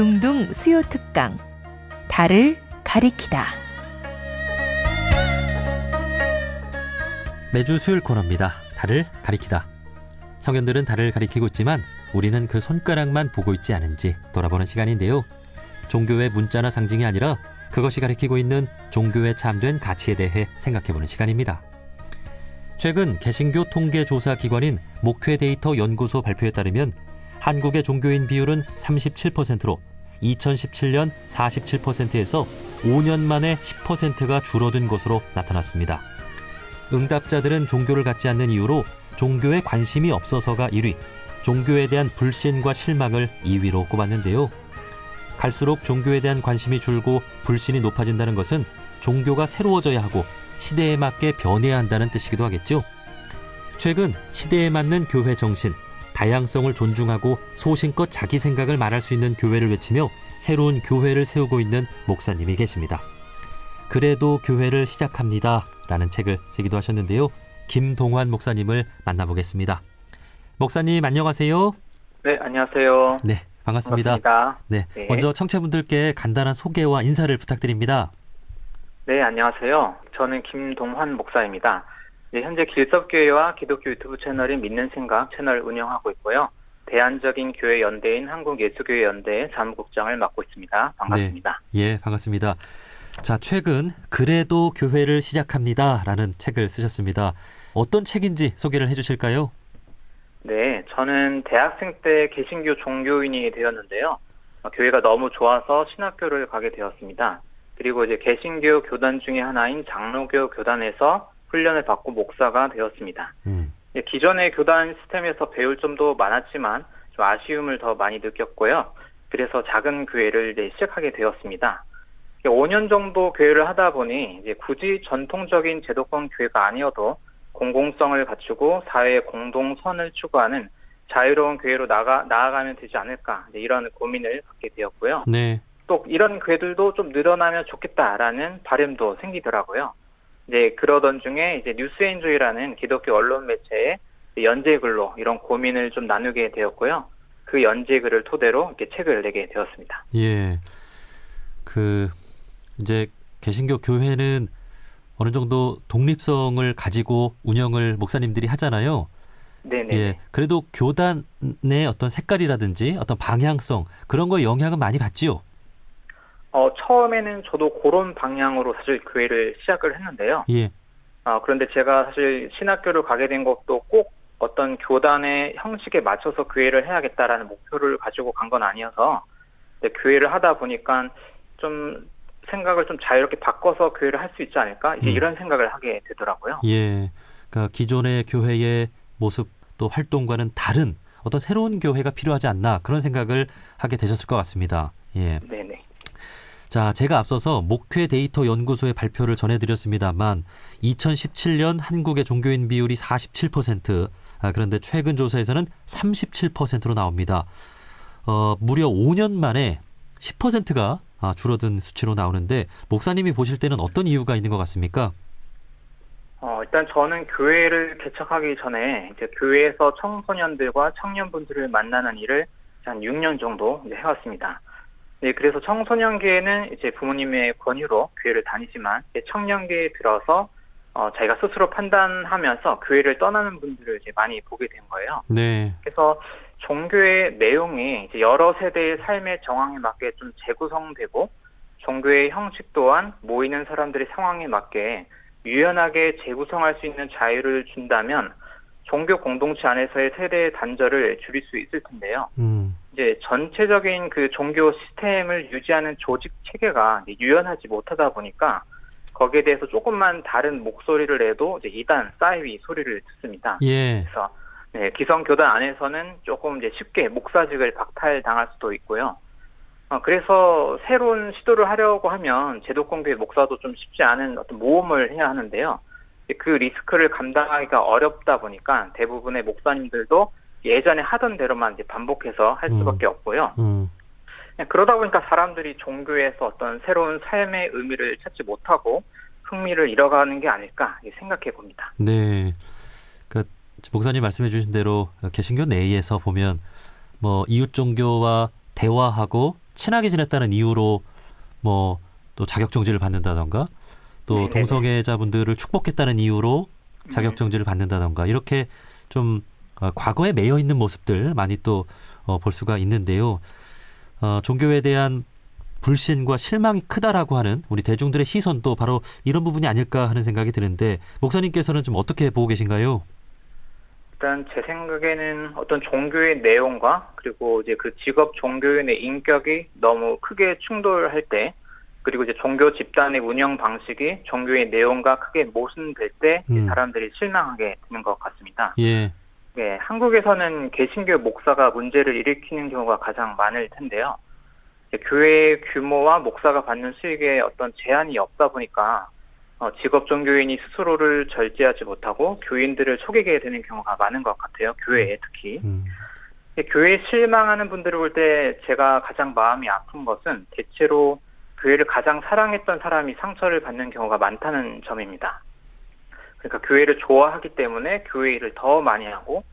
둥둥 수요 특강 달을 가리키다. 매주 수요일 코너입니다. 달을 가리키다. 성현들은 달을 가리키고 있지만 우리는 그 손가락만 보고 있지 않은지 돌아보는 시간인데요. 종교의 문자나 상징이 아니라 그것이 가리키고 있는 종교에 참된 가치에 대해 생각해보는 시간입니다. 최근 개신교 통계조사 기관인 목회 데이터 연구소 발표에 따르면 한국의 종교인 비율은 37%로 2017년 47%에서 5년 만에 10%가 줄어든 것으로 나타났습니다. 응답자들은 종교를 갖지 않는 이유로 종교에 관심이 없어서가 1위, 종교에 대한 불신과 실망을 2위로 꼽았는데요. 갈수록 종교에 대한 관심이 줄고 불신이 높아진다는 것은 종교가 새로워져야 하고 시대에 맞게 변해야 한다는 뜻이기도 하겠죠. 최근 시대에 맞는 교회 정신, 다양성을 존중하고 소신껏 자기 생각을 말할 수 있는 교회를 외치며 새로운 교회를 세우고 있는 목사님이 계십니다. 그래도 교회를 시작합니다. 라는 책을 쓰기도 하셨는데요. 김동환 목사님을 만나보겠습니다. 목사님 안녕하세요. 네, 안녕하세요. 네, 반갑습니다. 반갑습니다. 네, 네. 먼저 청취자분들께 간단한 소개와 인사를 부탁드립니다. 네, 안녕하세요. 저는 김동환 목사입니다. 네, 현재 길섭교회와 기독교 유튜브 채널인 믿는 생각 채널 운영하고 있고요. 대안적인 교회 연대인 한국예수교회 연대의 사무국장을 맡고 있습니다. 반갑습니다. 예, 반갑습니다. 자, 최근 그래도 교회를 시작합니다라는 책을 쓰셨습니다. 어떤 책인지 소개를 해 주실까요? 네, 저는 대학생 때 개신교 종교인이 되었는데요. 어, 교회가 너무 좋아서 신학교를 가게 되었습니다. 그리고 이제 개신교 교단 중에 하나인 장로교 교단에서 훈련을 받고 목사가 되었습니다. 음, 예, 기존의 교단 시스템에서 배울 점도 많았지만 좀 아쉬움을 더 많이 느꼈고요. 그래서 작은 교회를 이제 시작하게 되었습니다. 5년 정도 교회를 하다 보니 이제 굳이 전통적인 제도권 교회가 아니어도 공공성을 갖추고 사회의 공동선을 추구하는 자유로운 교회로 나가 나아가면 되지 않을까 이런 고민을 갖게 되었고요. 네, 또 이런 교회들도 좀 늘어나면 좋겠다라는 바람도 생기더라고요. 이제 그러던 중에 이제 뉴스엔조이라는 기독교 언론 매체의 연재글로 이런 고민을 좀 나누게 되었고요. 그 연재글을 토대로 이렇게 책을 내게 되었습니다. 예. 그 이제 개신교 교회는 어느 정도 독립성을 가지고 운영을 목사님들이 하잖아요. 네네. 예. 그래도 교단의 어떤 색깔이라든지 어떤 방향성 그런 거에 영향은 많이 받지요. 어, 처음에는 저도 그런 방향으로 사실 교회를 시작을 했는데요. 예. 아, 그런데 제가 사실 신학교를 가게 된 것도 꼭 어떤 교단의 형식에 맞춰서 교회를 해야겠다라는 목표를 가지고 간 건 아니어서 교회를 하다 보니까 좀 생각을 좀 자유롭게 바꿔서 교회를 할 수 있지 않을까 이제 음. 이런 생각을 하게 되더라고요. 예. 그러니까 기존의 교회의 모습 또 활동과는 다른 어떤 새로운 교회가 필요하지 않나 그런 생각을 하게 되셨을 것 같습니다. 예. 네네. 자, 제가 앞서서 목회 데이터 연구소의 발표를 전해드렸습니다만 2017년 한국의 종교인 비율이 47%, 아, 그런데 최근 조사에서는 37%로 나옵니다. 어, 무려 5년 만에 10%가 아, 줄어든 수치로 나오는데 목사님이 보실 때는 어떤 이유가 있는 것 같습니까? 어, 일단 저는 교회를 개척하기 전에 이제 교회에서 청소년들과 청년분들을 만나는 일을 한 6년 정도 해왔습니다. 네, 그래서 청소년기에는 이제 부모님의 권유로 교회를 다니지만 청년기에 들어서 어, 자기가 스스로 판단하면서 교회를 떠나는 분들을 이제 많이 보게 된 거예요. 네. 그래서 종교의 내용이 이제 여러 세대의 삶의 정황에 맞게 좀 재구성되고 종교의 형식 또한 모이는 사람들의 상황에 맞게 유연하게 재구성할 수 있는 자유를 준다면 종교 공동체 안에서의 세대 단절을 줄일 수 있을 텐데요. 음, 이제 전체적인 그 종교 시스템을 유지하는 조직 체계가 유연하지 못하다 보니까 거기에 대해서 조금만 다른 목소리를 내도 이제 이단 싸이위 소리를 듣습니다. 예. 그래서 네, 기성 교단 안에서는 조금 이제 쉽게 목사직을 박탈당할 수도 있고요. 어, 그래서 새로운 시도를 하려고 하면 제도권 교회 목사도 좀 쉽지 않은 어떤 모험을 해야 하는데요. 그 리스크를 감당하기가 어렵다 보니까 대부분의 목사님들도 예전에 하던 대로만 이제 반복해서 할 음. 수밖에 없고요. 음, 그냥 그러다 보니까 사람들이 종교에서 어떤 새로운 삶의 의미를 찾지 못하고 흥미를 잃어가는 게 아닐까 생각해 봅니다. 네. 그 목사님 말씀해 주신 대로 개신교 내에서 보면 뭐 이웃 종교와 대화하고 친하게 지냈다는 이유로 뭐 또 자격 정지를 받는다던가 또 네네네. 동성애자분들을 축복했다는 이유로 자격 정지를 받는다던가 이렇게 좀 어, 과거에 매여 있는 모습들 많이 또 어, 볼 수가 있는데요. 어, 종교에 대한 불신과 실망이 크다라고 하는 우리 대중들의 시선도 바로 이런 부분이 아닐까 하는 생각이 드는데 목사님께서는 좀 어떻게 보고 계신가요? 일단 제 생각에는 어떤 종교의 내용과 그리고 이제 그 직업 종교인의 인격이 너무 크게 충돌할 때 그리고 이제 종교 집단의 운영 방식이 종교의 내용과 크게 모순될 때 음. 사람들이 실망하게 되는 것 같습니다. 예, 네, 한국에서는 개신교 목사가 문제를 일으키는 경우가 가장 많을 텐데요. 교회의 규모와 목사가 받는 수익에 어떤 제한이 없다 보니까 어, 직업 종교인이 스스로를 절제하지 못하고 교인들을 속이게 되는 경우가 많은 것 같아요. 교회에 특히. 음, 교회에 실망하는 분들을 볼 때 제가 가장 마음이 아픈 것은 대체로 교회를 가장 사랑했던 사람이 상처를 받는 경우가 많다는 점입니다. 그러니까 교회를 좋아하기 때문에 교회 일을 더 많이 하고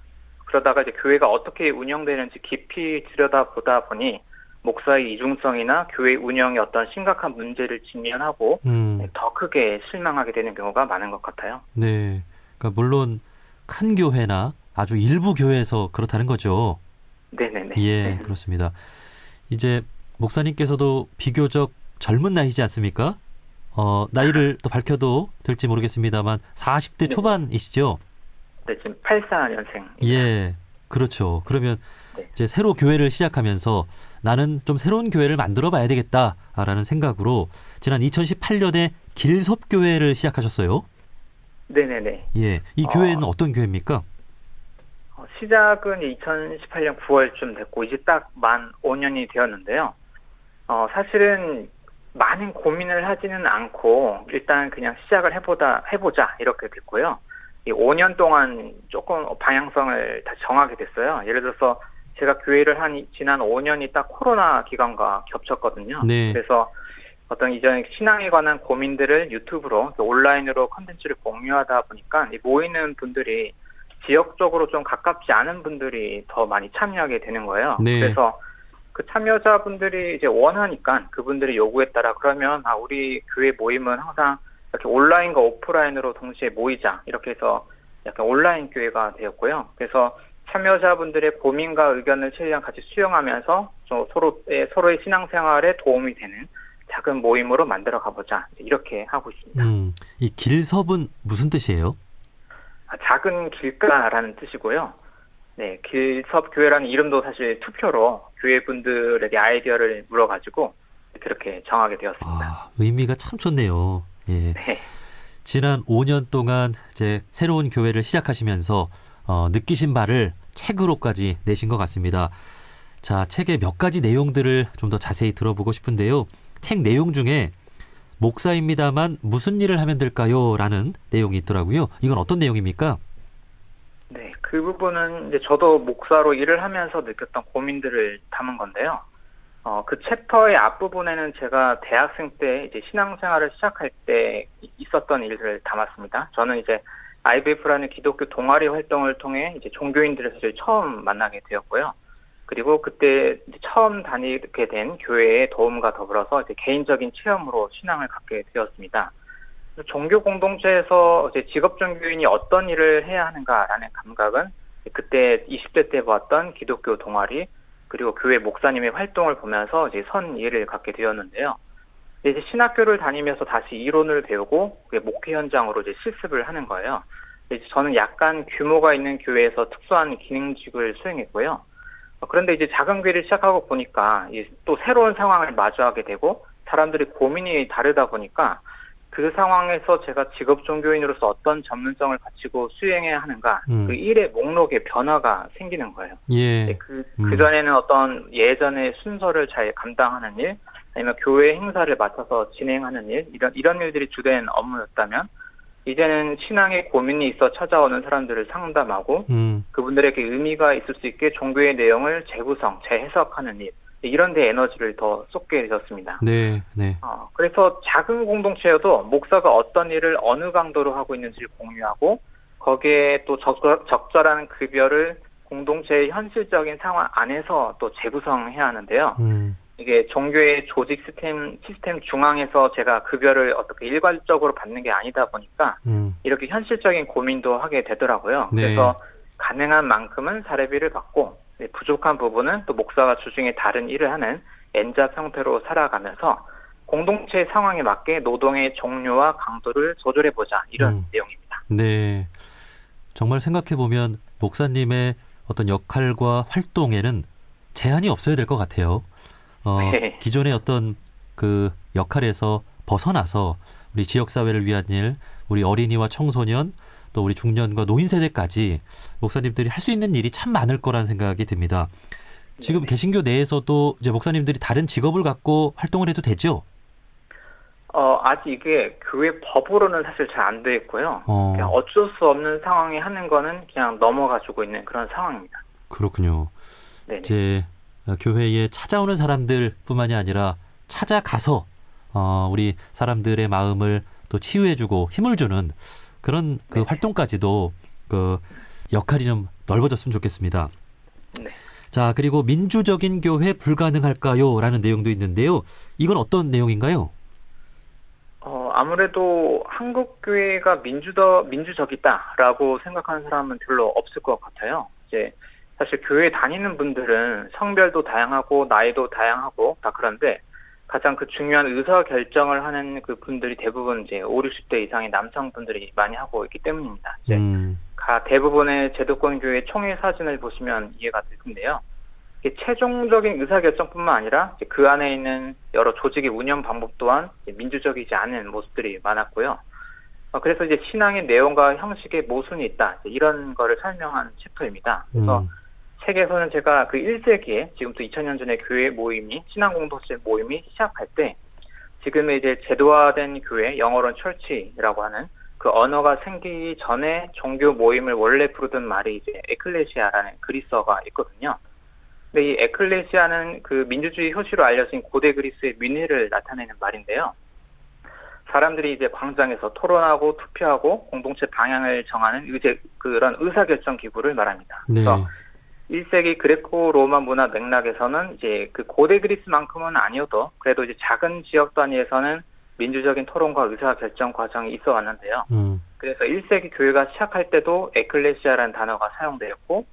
그러다가 이제 교회가 어떻게 운영되는지 깊이 들여다보다 보니 목사의 이중성이나 교회 운영의 어떤 심각한 문제를 직면하고 음, 더 크게 실망하게 되는 경우가 많은 것 같아요. 네. 그러니까 물론 큰 교회나 아주 일부 교회에서 그렇다는 거죠. 네네네. 예, 네. 그렇습니다. 이제 목사님께서도 비교적 젊은 나이지 않습니까? 어, 나이를 또 밝혀도 될지 모르겠습니다만 40대 네. 초반이시죠? 네, 지금 84년생. 예. 그렇죠. 그러면 네. 이제 새로 교회를 시작하면서 나는 좀 새로운 교회를 만들어 봐야 되겠다라는 생각으로 지난 2018년에 길섭교회를 시작하셨어요. 네네네. 예. 이 아. 교회는 어떤 교회입니까? 어, 시작은 2018년 9월쯤 됐고 이제 딱 만 5년이 되었는데요. 어, 사실은 많은 고민을 하지는 않고 일단 그냥 시작을 해보다 해보자 이렇게 됐고요. 이 5년 동안 조금 방향성을 다 정하게 됐어요. 예를 들어서 제가 교회를 한 이- 지난 5년이 딱 코로나 기간과 겹쳤거든요. 네. 그래서 어떤 이전 신앙에 관한 고민들을 유튜브로 또 온라인으로 컨텐츠를 공유하다 보니까 이 모이는 분들이 지역적으로 좀 가깝지 않은 분들이 더 많이 참여하게 되는 거예요. 네. 그래서 그 참여자분들이 이제 원하니까 그분들의 요구에 따라 그러면 아 우리 교회 모임은 항상 이렇게 온라인과 오프라인으로 동시에 모이자 이렇게 해서 약간 온라인 교회가 되었고요. 그래서 참여자분들의 고민과 의견을 최대한 같이 수용하면서 좀 서로의 서로의 신앙생활에 도움이 되는 작은 모임으로 만들어 가보자 이렇게 하고 있습니다. 음. 이 길섭은 무슨 뜻이에요? 아, 작은 길가라는 뜻이고요. 네, 길섭 교회라는 이름도 사실 투표로 교회 분들에게 아이디어를 물어가지고 그렇게 정하게 되었습니다. 아, 의미가 참 좋네요. 예. 네, 지난 5년 동안 이제 새로운 교회를 시작하시면서 어, 느끼신 바를 책으로까지 내신 것 같습니다. 자, 책의 몇 가지 내용들을 좀 더 자세히 들어보고 싶은데요. 책 내용 중에 목사입니다만 무슨 일을 하면 될까요? 라는 내용이 있더라고요. 이건 어떤 내용입니까? 네, 그 부분은 이제 저도 목사로 일을 하면서 느꼈던 고민들을 담은 건데요. 어, 그 챕터의 앞부분에는 제가 대학생 때 이제 신앙생활을 시작할 때 있었던 일들을 담았습니다. 저는 이제 IBF라는 기독교 동아리 활동을 통해 이제 종교인들을 처음 만나게 되었고요. 그리고 그때 처음 다니게 된 교회의 도움과 더불어서 이제 개인적인 체험으로 신앙을 갖게 되었습니다. 종교 공동체에서 직업 종교인이 어떤 일을 해야 하는가라는 감각은 그때 20대 때 봤던 기독교 동아리 그리고 교회 목사님의 활동을 보면서 이제 선 이해를 갖게 되었는데요. 이제 신학교를 다니면서 다시 이론을 배우고 목회 현장으로 이제 실습을 하는 거예요. 이제 저는 약간 규모가 있는 교회에서 특수한 기능직을 수행했고요. 어, 그런데 이제 작은 교회를 시작하고 보니까 이또 새로운 상황을 마주하게 되고 사람들이 고민이 다르다 보니까 그 상황에서 제가 직업 종교인으로서 어떤 전문성을 가지고 수행해야 하는가 음. 그 일의 목록에 변화가 생기는 거예요. 예. 네, 그, 음. 그전에는 어떤 예전의 순서를 잘 감당하는 일, 아니면 교회 행사를 맡아서 진행하는 일, 이런, 이런 일들이 주된 업무였다면, 이제는 신앙의 고민이 있어 찾아오는 사람들을 상담하고, 음. 그분들에게 의미가 있을 수 있게 종교의 내용을 재구성, 재해석하는 일, 이런 데 에너지를 더 쏟게 되었습니다. 네, 네. 어, 그래서 작은 공동체여도 목사가 어떤 일을 어느 강도로 하고 있는지를 공유하고 거기에 또 적절, 적절 한 급여를 공동체의 현실적인 상황 안에서 또 재구성해야 하는데요. 음. 이게 종교의 조직 시스템 시스템 중앙에서 제가 급여를 어떻게 일괄적으로 받는 게 아니다 보니까 음, 이렇게 현실적인 고민도 하게 되더라고요. 네. 그래서 가능한 만큼은 사례비를 받고 네, 부족한 부분은 또 목사가 주중에 다른 일을 하는 N잡 형태로 살아가면서 공동체의 상황에 맞게 노동의 종류와 강도를 조절해 보자 이런 음. 내용입니다. 네. 정말 생각해 보면 목사님의 어떤 역할과 활동에는 제한이 없어야 될 것 같아요. 어, 네. 기존의 어떤 그 역할에서 벗어나서 우리 지역 사회를 위한 일, 우리 어린이와 청소년, 또 우리 중년과 노인 세대까지 목사님들이 할 수 있는 일이 참 많을 거라는 생각이 듭니다. 지금 네네. 개신교 내에서도 이제 목사님들이 다른 직업을 갖고 활동을 해도 되죠? 어, 아직 이게 교회 법으로는 사실 잘 안 돼 있고요. 어, 그냥 어쩔 수 없는 상황에 하는 거는 그냥 넘어가지고 있는 그런 상황입니다. 그렇군요. 네. 이제 어, 교회에 찾아오는 사람들뿐만이 아니라 찾아가서 어, 우리 사람들의 마음을 또 치유해주고 힘을 주는 그런 그 네. 활동까지도 그 역할이 좀 넓어졌으면 좋겠습니다. 네. 자 그리고 민주적인 교회 불가능할까요?라는 내용도 있는데요. 이건 어떤 내용인가요? 어, 아무래도 한국 교회가 민주더 민주적이다라고 생각하는 사람은 별로 없을 것 같아요. 이제 사실 교회 다니는 분들은 성별도 다양하고 나이도 다양하고 다 그런데 가장 그 중요한 의사 결정을 하는 그 분들이 대부분 이제 5, 60대 이상의 남성분들이 많이 하고 있기 때문입니다. 이제 음, 가 대부분의 제도권 교회 총회 사진을 보시면 이해가 될 텐데요. 이게 최종적인 의사 결정뿐만 아니라 이제 그 안에 있는 여러 조직의 운영 방법 또한 민주적이지 않은 모습들이 많았고요. 어, 그래서 이제 신앙의 내용과 형식에 모순이 있다 이런 거를 설명한 챕터입니다. 그래서 음, 책에서는 제가 그 1세기에 지금부터 2000년 전에 교회 모임이 신앙 공동체 모임이 시작할 때 지금의 이제 제도화된 교회 영어로는 철치라고 하는 그 언어가 생기기 전에 종교 모임을 원래 부르던 말이 이제 에클레시아라는 그리스어가 있거든요. 근데 이 에클레시아는 그 민주주의 효시로 알려진 고대 그리스의 민회를 나타내는 말인데요. 사람들이 이제 광장에서 토론하고 투표하고 공동체 방향을 정하는 의제 그런 의사결정 기구를 말합니다. 네, 그래서 1세기 그레코 로마 문화 맥락에서는 이제 그 고대 그리스만큼은 아니어도 그래도 이제 작은 지역 단위에서는 민주적인 토론과 의사 결정 과정이 있어 왔는데요. 음, 그래서 1세기 교회가 시작할 때도 에클레시아라는 단어가 사용되었고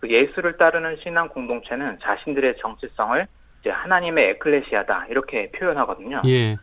그 예수를 따르는 신앙 공동체는 자신들의 정체성을 이제 하나님의 에클레시아다 이렇게 표현하거든요. 예,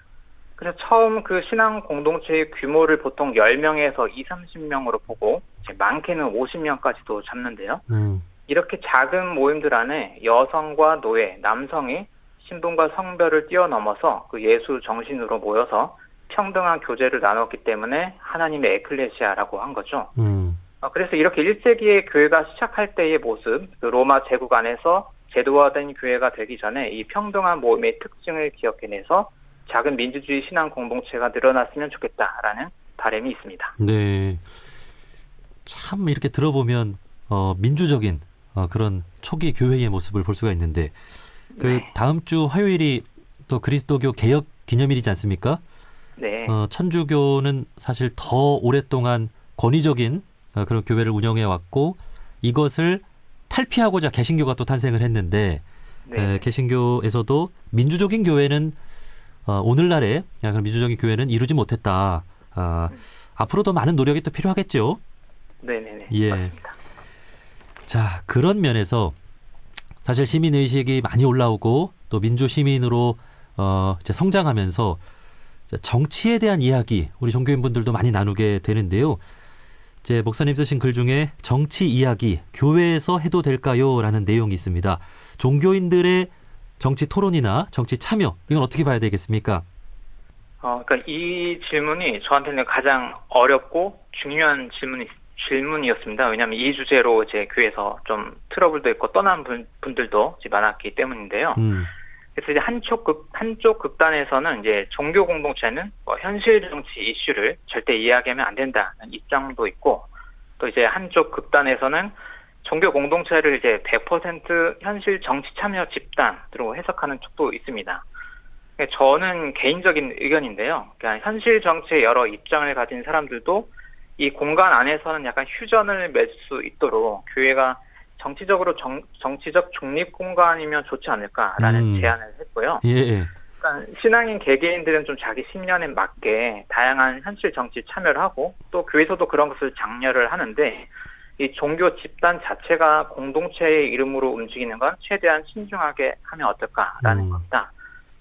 그래서 처음 그 신앙 공동체의 규모를 보통 10명에서 2, 30명으로 보고 이제 많게는 50명까지도 잡는데요. 음, 이렇게 작은 모임들 안에 여성과 노예, 남성이 신분과 성별을 뛰어넘어서 그 예수 정신으로 모여서 평등한 교제를 나눴기 때문에 하나님의 에클레시아라고 한 거죠. 음, 어, 그래서 이렇게 1세기의 교회가 시작할 때의 모습, 그 로마 제국 안에서 제도화된 교회가 되기 전에 이 평등한 모임의 특징을 기억해내서 작은 민주주의 신앙 공동체가 늘어났으면 좋겠다라는 바람이 있습니다. 네. 참 이렇게 들어보면 어, 민주적인 어, 그런 초기 교회의 모습을 볼 수가 있는데 그 네. 다음 주 화요일이 또 그리스도교 개혁 기념일이지 않습니까? 네. 어, 천주교는 사실 더 오랫동안 권위적인 어, 그런 교회를 운영해 왔고 이것을 탈피하고자 개신교가 또 탄생을 했는데 네. 에, 개신교에서도 민주적인 교회는 어, 오늘날의 약간 민주적인 교회는 이루지 못했다. 아, 앞으로 더 많은 노력이 또 필요하겠죠. 네네네. 예. 맞습니다. 자 그런 면에서 사실 시민 의식이 많이 올라오고 또 민주 시민으로 어, 이제 성장하면서 정치에 대한 이야기 우리 종교인분들도 많이 나누게 되는데요. 이제 목사님 쓰신 글 중에 정치 이야기 교회에서 해도 될까요?라는 내용이 있습니다. 종교인들의 정치 토론이나 정치 참여 이건 어떻게 봐야 되겠습니까? 어, 그러니까 이 질문이 저한테는 가장 어렵고 중요한 질문이 질문이었습니다. 왜냐하면 이 주제로 이제 교회에서 좀 트러블도 있고 떠난 분, 분들도 많았기 때문인데요. 음, 그래서 이제 한쪽 극 한쪽 극단에서는 이제 종교 공동체는 뭐 현실 정치 이슈를 절대 이야기하면 안 된다는 입장도 있고 또 이제 한쪽 극단에서는 종교 공동체를 이제 100% 현실 정치 참여 집단으로 해석하는 쪽도 있습니다. 그러니까 저는 개인적인 의견인데요. 그러니까 현실 정치에 여러 입장을 가진 사람들도 이 공간 안에서는 약간 휴전을 맺을 수 있도록 교회가 정치적으로 정, 정치적 중립 공간이면 좋지 않을까라는 음. 제안을 했고요. 예, 예. 그러니까 신앙인 개개인들은 좀 자기 신념에 맞게 다양한 현실 정치 참여를 하고 또 교회에서도 그런 것을 장려를 하는데 이 종교 집단 자체가 공동체의 이름으로 움직이는 건 최대한 신중하게 하면 어떨까라는 음. 겁니다.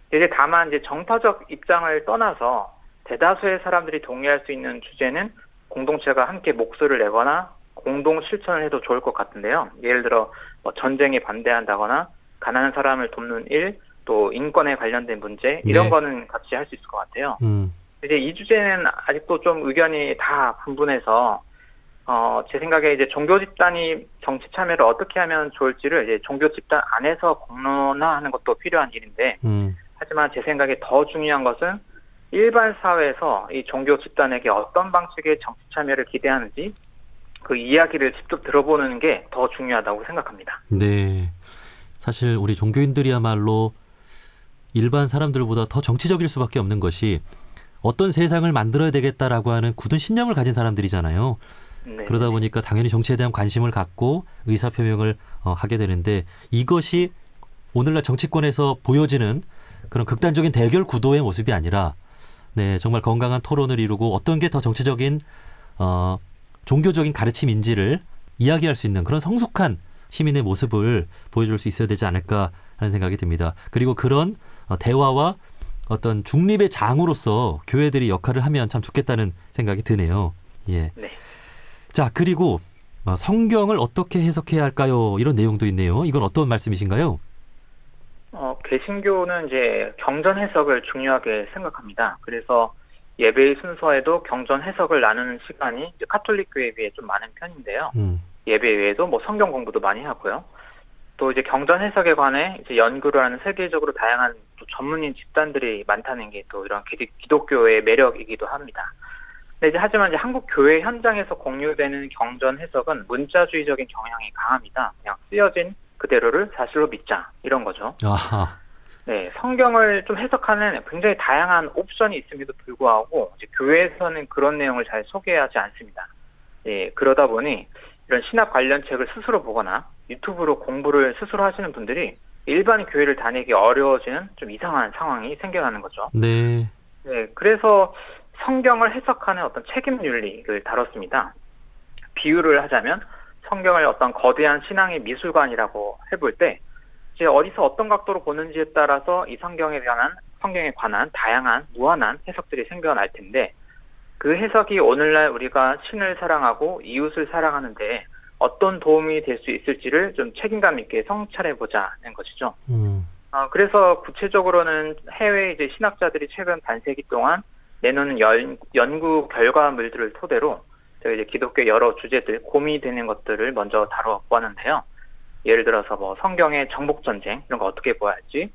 이제 다만 이제 정파적 입장을 떠나서 대다수의 사람들이 동의할 수 있는 주제는 공동체가 함께 목소리를 내거나 공동 실천을 해도 좋을 것 같은데요. 예를 들어 뭐 전쟁에 반대한다거나 가난한 사람을 돕는 일, 또 인권에 관련된 문제 이런 네. 거는 같이 할 수 있을 것 같아요. 음. 이제 이 주제는 아직도 좀 의견이 다 분분해서 어, 제 생각에 이제 종교 집단이 정치 참여를 어떻게 하면 좋을지를 이제 종교 집단 안에서 공론화하는 것도 필요한 일인데 음. 하지만 제 생각에 더 중요한 것은 일반 사회에서 이 종교 집단에게 어떤 방식의 정치 참여를 기대하는지 그 이야기를 직접 들어보는 게 더 중요하다고 생각합니다. 네. 사실 우리 종교인들이야말로 일반 사람들보다 더 정치적일 수밖에 없는 것이 어떤 세상을 만들어야 되겠다라고 하는 굳은 신념을 가진 사람들이잖아요. 네. 그러다 보니까 당연히 정치에 대한 관심을 갖고 의사 표명을 어, 하게 되는데 이것이 오늘날 정치권에서 보여지는 그런 극단적인 대결 구도의 모습이 아니라 네 정말 건강한 토론을 이루고 어떤 게 더 정치적인 어, 종교적인 가르침인지를 이야기할 수 있는 그런 성숙한 시민의 모습을 보여줄 수 있어야 되지 않을까 하는 생각이 듭니다. 그리고 그런 어, 대화와 어떤 중립의 장으로서 교회들이 역할을 하면 참 좋겠다는 생각이 드네요. 예. 네. 자, 그리고 어, 성경을 어떻게 해석해야 할까요? 이런 내용도 있네요. 이건 어떤 말씀이신가요? 어, 개신교는 이제 경전 해석을 중요하게 생각합니다. 그래서 예배의 순서에도 경전 해석을 나누는 시간이 이제 카톨릭 교회에 비해 좀 많은 편인데요. 음, 예배 외에도 뭐 성경 공부도 많이 하고요. 또 이제 경전 해석에 관해 이제 연구를 하는 세계적으로 다양한 또 전문인 집단들이 많다는 게 또 이런 기- 기독교의 매력이기도 합니다. 근데 이제 하지만 이제 한국 교회 현장에서 공유되는 경전 해석은 문자주의적인 경향이 강합니다. 그냥 쓰여진 그대로를 사실로 믿자 이런 거죠. 아하, 네, 성경을 좀 해석하는 굉장히 다양한 옵션이 있음에도 불구하고 교회에서는 그런 내용을 잘 소개하지 않습니다. 예, 그러다 보니 이런 신학 관련 책을 스스로 보거나 유튜브로 공부를 스스로 하시는 분들이 일반 교회를 다니기 어려워지는 좀 이상한 상황이 생겨나는 거죠. 네, 네, 그래서 성경을 해석하는 어떤 책임 윤리를 다뤘습니다. 비유를 하자면 성경을 어떤 거대한 신앙의 미술관이라고 해볼 때 이제 어디서 어떤 각도로 보는지에 따라서 이 성경에 관한 성경에 관한 다양한 무한한 해석들이 생겨날 텐데 그 해석이 오늘날 우리가 신을 사랑하고 이웃을 사랑하는데 어떤 도움이 될 수 있을지를 좀 책임감 있게 성찰해 보자는 것이죠. 음, 어, 그래서 구체적으로는 해외 이제 신학자들이 최근 반세기 동안 내놓은 연, 연구 결과물들을 토대로 저희 이제 기독교 여러 주제들 고민이 되는 것들을 먼저 다뤄보았는데요. 예를 들어서 뭐 성경의 정복 전쟁 이런 거 어떻게 보아야 할지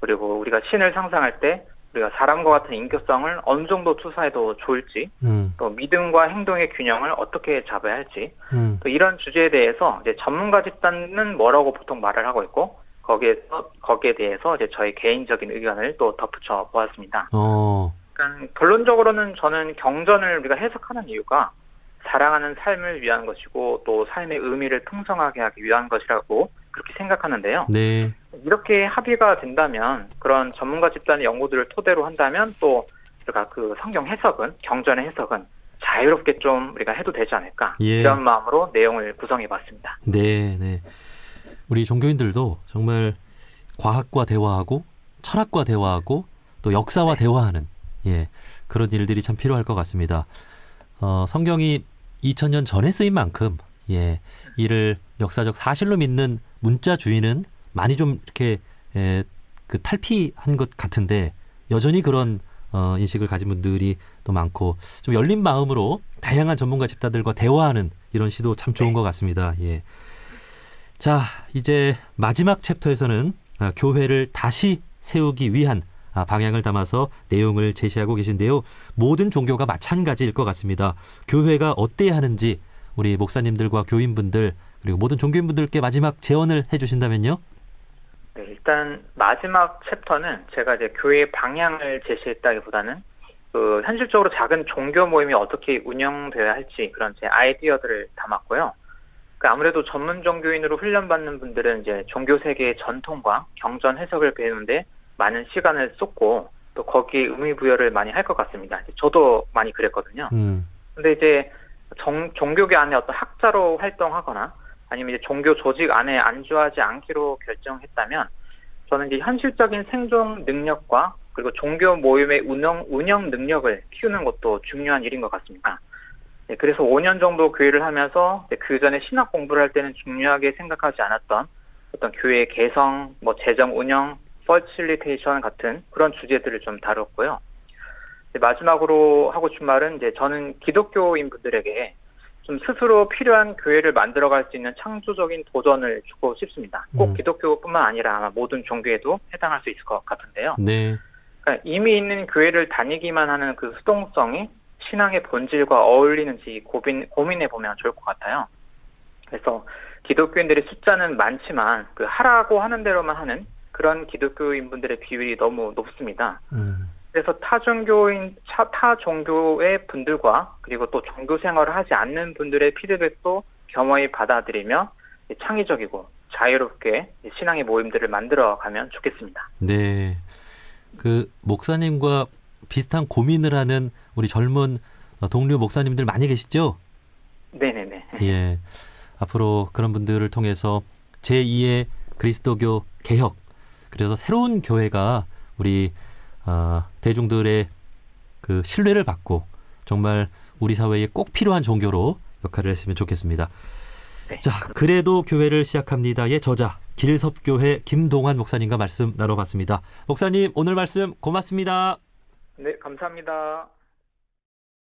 그리고 우리가 신을 상상할 때 우리가 사람과 같은 인격성을 어느 정도 투사해도 좋을지 음, 또 믿음과 행동의 균형을 어떻게 잡아야 할지 음, 또 이런 주제에 대해서 이제 전문가 집단은 뭐라고 보통 말을 하고 있고 거기에서 거기에 대해서 이제 저희 개인적인 의견을 또 덧붙여 보았습니다. 어, 그러니까 결론적으로는 저는 경전을 우리가 해석하는 이유가 사랑하는 삶을 위한 것이고 또 삶의 의미를 풍성하게 하기 위한 것이라고 그렇게 생각하는데요. 네, 이렇게 합의가 된다면 그런 전문가 집단의 연구들을 토대로 한다면 또 우리가 그 성경 해석은 경전의 해석은 자유롭게 좀 우리가 해도 되지 않을까 예. 이런 마음으로 내용을 구성해봤습니다. 네, 네. 우리 종교인들도 정말 과학과 대화하고 철학과 대화하고 또 역사와 대화하는 예 그런 일들이 참 필요할 것 같습니다. 어, 성경이 2000년 전에 쓰인 만큼 예 이를 역사적 사실로 믿는 문자 주의는 많이 좀 이렇게 예, 그 탈피한 것 같은데 여전히 그런 어, 인식을 가진 분들이 또 많고 좀 열린 마음으로 다양한 전문가 집단들과 대화하는 이런 시도 참 좋은 네. 것 같습니다. 예. 자, 이제 마지막 챕터에서는 아, 교회를 다시 세우기 위한 아, 방향을 담아서 내용을 제시하고 계신데요. 모든 종교가 마찬가지일 것 같습니다. 교회가 어때야 하는지 우리 목사님들과 교인분들 그리고 모든 종교인분들께 마지막 제언을 해주신다면요. 네, 일단 마지막 챕터는 제가 이제 교회 방향을 제시했다기보다는 그 현실적으로 작은 종교 모임이 어떻게 운영되어야 할지 그런 제 아이디어들을 담았고요. 그 아무래도 전문 종교인으로 훈련받는 분들은 이제 종교 세계의 전통과 경전 해석을 배우는데 많은 시간을 쏟고 또 거기에 의미 부여를 많이 할 것 같습니다. 저도 많이 그랬거든요. 음, 근데 이제 정- 종교계 안에 어떤 학자로 활동하거나 아니면 이제 종교 조직 안에 안주하지 않기로 결정했다면 저는 이제 현실적인 생존 능력과 그리고 종교 모임의 운영 운영 능력을 키우는 것도 중요한 일인 것 같습니다. 네, 그래서 5년 정도 교회를 하면서 그 전에 신학 공부를 할 때는 중요하게 생각하지 않았던 어떤 교회 개성, 뭐 재정 운영, 퍼실리테이션 같은 그런 주제들을 좀 다뤘고요. 마지막으로 하고 싶은 말은 이제 저는 기독교인 분들에게 좀 스스로 필요한 교회를 만들어갈 수 있는 창조적인 도전을 주고 싶습니다. 꼭 음. 기독교뿐만 아니라 아마 모든 종교에도 해당할 수 있을 것 같은데요. 네. 그러니까 이미 있는 교회를 다니기만 하는 그 수동성이 신앙의 본질과 어울리는지 고민, 고민해 보면 좋을 것 같아요. 그래서 기독교인들의 숫자는 많지만 그 하라고 하는 대로만 하는 그런 기독교인 분들의 비율이 너무 높습니다. 음, 그래서 타 종교인 차- 타 종교의 분들과 그리고 또 종교 생활을 하지 않는 분들의 피드백도 겸허히 받아들이며 창의적이고 자유롭게 신앙의 모임들을 만들어 가면 좋겠습니다. 네. 그 목사님과 비슷한 고민을 하는 우리 젊은 어, 동료 목사님들 많이 계시죠? 네네네. 예. 앞으로 그런 분들을 통해서 제2의 그리스도교 개혁 그래서 새로운 교회가 우리 어, 대중들의 그 신뢰를 받고 정말 우리 사회에 꼭 필요한 종교로 역할을 했으면 좋겠습니다. 네. 자, 그래도 교회를 시작합니다의 저자 길섭교회 김동환 목사님과 말씀 나눠봤습니다. 목사님 오늘 말씀 고맙습니다. 네, 감사합니다.